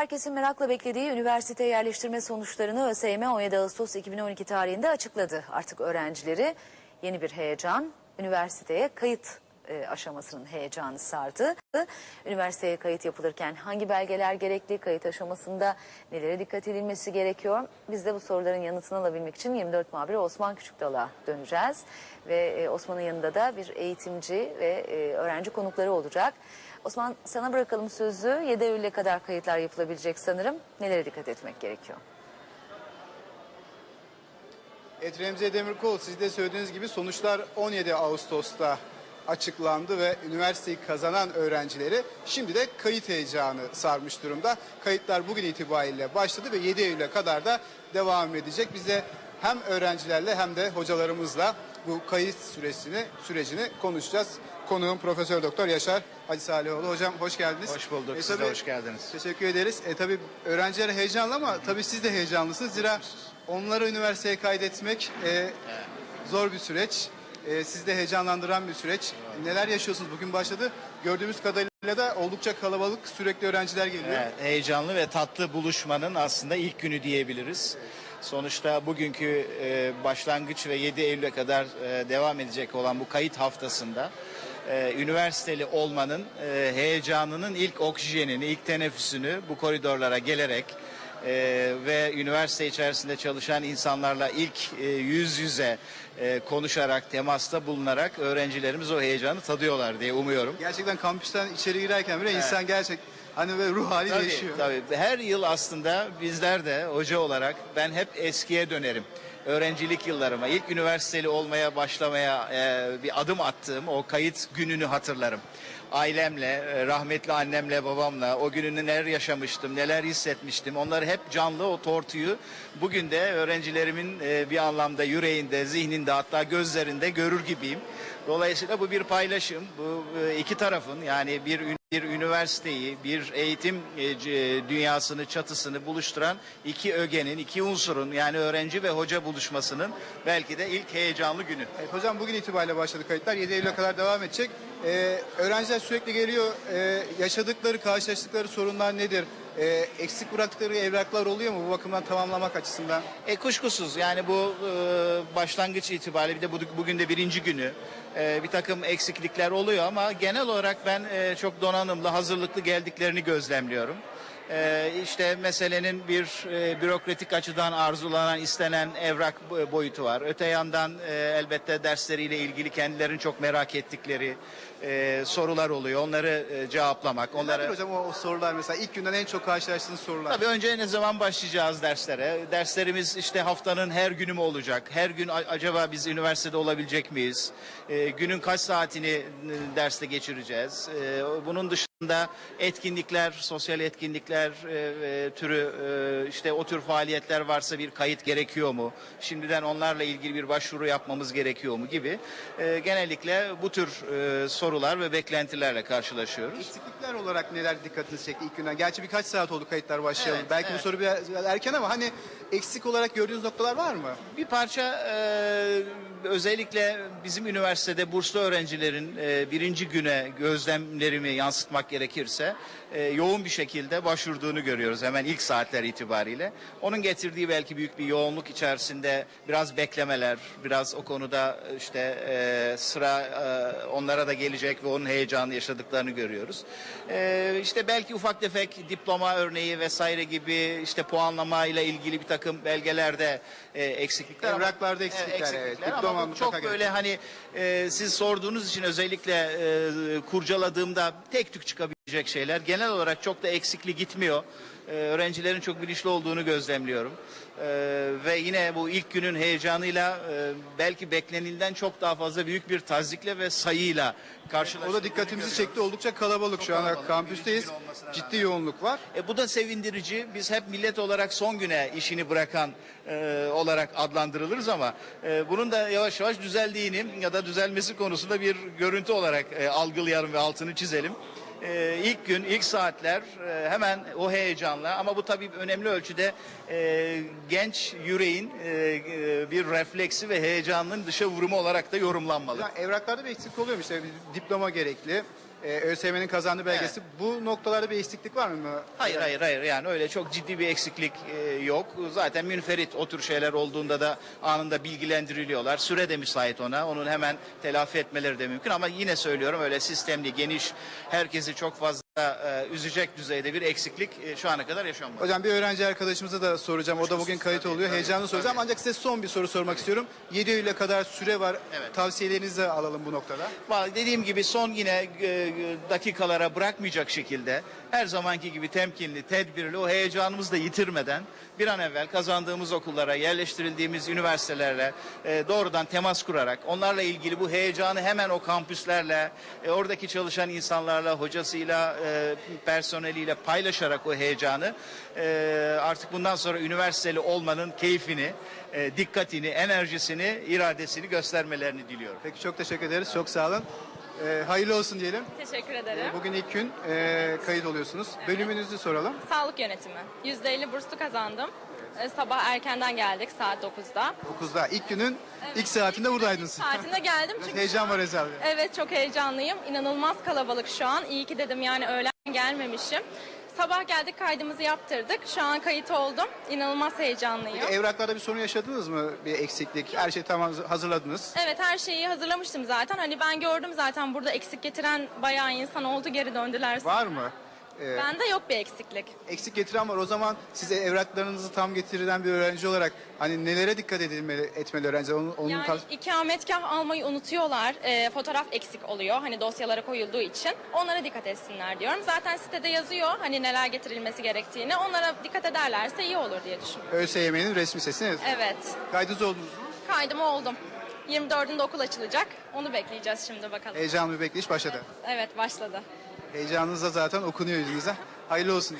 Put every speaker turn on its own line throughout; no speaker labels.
Herkesin merakla beklediği üniversite yerleştirme sonuçlarını ÖSYM 17 Ağustos 2012 tarihinde açıkladı. Artık öğrencileri yeni bir heyecan, üniversiteye kayıt e, aşamasının heyecanı sardı. Üniversiteye kayıt yapılırken hangi belgeler gerekli, kayıt aşamasında nelere dikkat edilmesi gerekiyor? Biz de bu soruların yanıtını alabilmek için 24 muhabiri Osman Küçükdal'a döneceğiz. Ve e, Osman'ın yanında da bir eğitimci ve e, öğrenci konukları olacak. Osman sana bırakalım sözü. 7 Eylül'e kadar kayıtlar yapılabilecek sanırım. Nelere dikkat etmek gerekiyor?
Evet Remziye Demirkol siz de söylediğiniz gibi sonuçlar 17 Ağustos'ta açıklandı ve üniversiteyi kazanan öğrencileri şimdi de kayıt heyecanı sarmış durumda. Kayıtlar bugün itibariyle başladı ve 7 Eylül'e kadar da devam edecek. Biz de hem öğrencilerle hem de hocalarımızla bu kayıt süresini sürecini konuşacağız. Konuğum Profesör Doktor Yaşar Hacı Salihoğlu. Hocam hoş geldiniz.
Hoş bulduk.
E,
Siz de hoş geldiniz.
Teşekkür ederiz. E tabi öğrenciler heyecanlı ama tabii siz de heyecanlısınız. Zira onları üniversiteye kaydetmek e, zor bir süreç. E, sizi de heyecanlandıran bir süreç. Neler yaşıyorsunuz? Bugün başladı. Gördüğümüz kadarıyla da oldukça kalabalık sürekli öğrenciler geliyor.
Evet, heyecanlı ve tatlı buluşmanın aslında ilk günü diyebiliriz. Sonuçta bugünkü e, başlangıç ve 7 Eylül'e kadar e, devam edecek olan bu kayıt haftasında e, üniversiteli olmanın e, heyecanının ilk oksijenini, ilk teneffüsünü bu koridorlara gelerek e, ve üniversite içerisinde çalışan insanlarla ilk e, yüz yüze e, konuşarak, temasta bulunarak öğrencilerimiz o heyecanı tadıyorlar diye umuyorum.
Gerçekten kampüsten içeri girerken bile insan gerçek hani böyle ruh hali
Tabii,
yaşıyor.
tabii. Her yıl aslında bizler de hoca olarak ben hep eskiye dönerim. Öğrencilik yıllarıma, ilk üniversiteli olmaya başlamaya e, bir adım attığım o kayıt gününü hatırlarım. Ailemle, e, rahmetli annemle, babamla o günü neler yaşamıştım, neler hissetmiştim. Onları hep canlı o tortuyu bugün de öğrencilerimin e, bir anlamda yüreğinde, zihninde hatta gözlerinde görür gibiyim. Dolayısıyla bu bir paylaşım. Bu e, iki tarafın yani bir bir üniversiteyi, bir eğitim dünyasını, çatısını buluşturan iki ögenin, iki unsurun yani öğrenci ve hoca buluşmasının belki de ilk heyecanlı günü.
Evet, hocam bugün itibariyle başladı kayıtlar. 7 Eylül'e kadar devam edecek. Ee, öğrenciler sürekli geliyor. Ee, yaşadıkları, karşılaştıkları sorunlar nedir? Ee, eksik bıraktıkları evraklar oluyor mu bu bakımdan tamamlamak açısından?
E kuşkusuz yani bu e, başlangıç itibariyle bir de bu, bugün de birinci günü e, bir takım eksiklikler oluyor ama genel olarak ben e, çok donanımlı, hazırlıklı geldiklerini gözlemliyorum. E, işte meselenin bir e, bürokratik açıdan arzulanan, istenen evrak bo- boyutu var. Öte yandan e, elbette dersleriyle ilgili kendilerinin çok merak ettikleri e, sorular oluyor. Onları e, cevaplamak, onlara
hocam o, o sorular mesela ilk günden en çok karşılaştığınız sorular?
Tabii önce ne zaman başlayacağız derslere? Derslerimiz işte haftanın her günü mü olacak? Her gün acaba biz üniversitede olabilecek miyiz? Günün kaç saatini derste geçireceğiz? Bunun dışında etkinlikler, sosyal etkinlikler e, e, türü e, işte o tür faaliyetler varsa bir kayıt gerekiyor mu? Şimdiden onlarla ilgili bir başvuru yapmamız gerekiyor mu gibi. E, genellikle bu tür e, sorular ve beklentilerle karşılaşıyoruz.
Eksiklikler olarak neler dikkatinizi çekti ilk günden? Gerçi birkaç saat oldu kayıtlar başlayalım.
Evet,
Belki bu
evet.
soru biraz, biraz erken ama hani eksik olarak gördüğünüz noktalar var mı?
Bir parça e, özellikle bizim üniversitede burslu öğrencilerin e, birinci güne gözlemlerimi yansıtmak gerekirse e, yoğun bir şekilde başvurduğunu görüyoruz hemen ilk saatler itibariyle. Onun getirdiği belki büyük bir yoğunluk içerisinde biraz beklemeler, biraz o konuda işte e, sıra e, onlara da gelecek ve onun heyecanı yaşadıklarını görüyoruz. E, işte belki ufak tefek diploma örneği vesaire gibi işte puanlama ile ilgili bir takım belgelerde e, eksiklikler. ama-
Evraklarda eksiklikler, evet.
ama
Diploma
bu
mutlaka
çok böyle hani e, siz sorduğunuz için özellikle e, kurcaladığımda tek tük çıkabilecek şeyler. Genel olarak çok da eksikli gitmiyor. E, öğrencilerin çok bilinçli olduğunu gözlemliyorum. E, ve yine bu ilk günün heyecanıyla e, belki beklenilden çok daha fazla büyük bir tazikle ve sayıyla
O
karşılaştık.
da dikkatimizi çekti. Oldukça kalabalık şu anda
kalabalık.
kampüsteyiz. Ciddi
rağmen.
yoğunluk var.
E, bu da sevindirici. Biz hep millet olarak son güne işini bırakan e, olarak adlandırılırız ama e, bunun da yavaş yavaş düzeldiğini ya da düzelmesi konusunda bir görüntü olarak e, algılayalım ve altını çizelim. E, ilk gün, ilk saatler e, hemen o heyecanla ama bu tabii önemli ölçüde e, genç yüreğin e, e, bir refleksi ve heyecanının dışa vurumu olarak da yorumlanmalı.
Ya evraklarda bir eksik oluyor? İşte diploma gerekli. E, ÖSYM'nin kazandığı belgesi. Bu noktalarda bir eksiklik var mı?
Hayır hayır hayır yani öyle çok ciddi bir eksiklik e, yok. Zaten münferit o tür şeyler olduğunda da anında bilgilendiriliyorlar. Süre de müsait ona. Onun hemen telafi etmeleri de mümkün ama yine söylüyorum öyle sistemli, geniş, herkesi çok fazla e, üzecek düzeyde bir eksiklik e, şu ana kadar yaşanmadı.
Hocam bir öğrenci arkadaşımıza da soracağım. O da bugün kayıt oluyor. Heyecanlı soracağım. Ancak size son bir soru sormak istiyorum. 7 Eylül'e kadar süre var.
Evet.
Tavsiyelerinizi alalım bu noktada.
Vallahi Dediğim gibi son yine e, dakikalara bırakmayacak şekilde her zamanki gibi temkinli, tedbirli o heyecanımızı da yitirmeden bir an evvel kazandığımız okullara, yerleştirildiğimiz üniversitelerle e, doğrudan temas kurarak onlarla ilgili bu heyecanı hemen o kampüslerle, e, oradaki çalışan insanlarla, hocasıyla, e, personeliyle paylaşarak o heyecanı e, artık bundan sonra üniversiteli olmanın keyfini, e, dikkatini, enerjisini, iradesini göstermelerini diliyorum.
Peki çok teşekkür ederiz. Çok sağ olun. E, hayırlı olsun diyelim.
Teşekkür ederim.
Bugün ilk gün e, kayıt oluyorsunuz. Bölümünüzü soralım.
Sağlık yönetimi. %50 burslu kazandım. Ee, Sabah erkenden geldik saat 9'da.
9'da ilk günün ilk saatinde buradaydınız.
Saatinde geldim çünkü
heyecan var Bey.
Evet çok heyecanlıyım. İnanılmaz kalabalık şu an. İyi ki dedim yani öğlen gelmemişim. Sabah geldik kaydımızı yaptırdık. Şu an kayıt oldum. İnanılmaz heyecanlıyım.
Evraklarda bir sorun yaşadınız mı? Bir eksiklik. Her şeyi tamam hazırladınız.
Evet her şeyi hazırlamıştım zaten. Hani ben gördüm zaten burada eksik getiren bayağı insan oldu geri döndüler.
Var mı? E,
Bende yok bir eksiklik.
eksik getiren var. O zaman size evraklarınızı tam getirilen bir öğrenci olarak hani nelere dikkat edilmeli, etmeli öğrenci? Onun, onun
Yani
tav-
ikametgah almayı unutuyorlar. Ee, fotoğraf eksik oluyor. Hani dosyalara koyulduğu için. Onlara dikkat etsinler diyorum. Zaten sitede yazıyor hani neler getirilmesi gerektiğini. Onlara dikkat ederlerse iyi olur diye düşünüyorum.
ÖSYM'nin resmi sesini
Evet.
kaydınız oldunuz mu?
Kaydım oldum. 24'ünde okul açılacak. Onu bekleyeceğiz şimdi bakalım.
Heyecanlı bir bekleyiş başladı.
Evet başladı.
Heyecanınız da zaten okunuyor yüzünüze. Hayırlı olsun.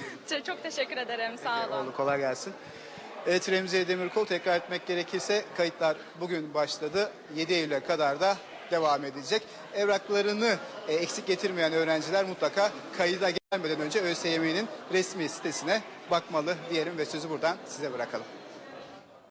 Çok- teşekkür ederim. Sağ olun.
Oldu, kolay gelsin. Evet Remziye Demirkol tekrar etmek gerekirse kayıtlar bugün başladı. 7 Eylül'e kadar da devam edecek. Evraklarını e, eksik getirmeyen öğrenciler mutlaka kayıda gelmeden önce ÖSYM'nin resmi sitesine bakmalı diyelim ve sözü buradan size bırakalım.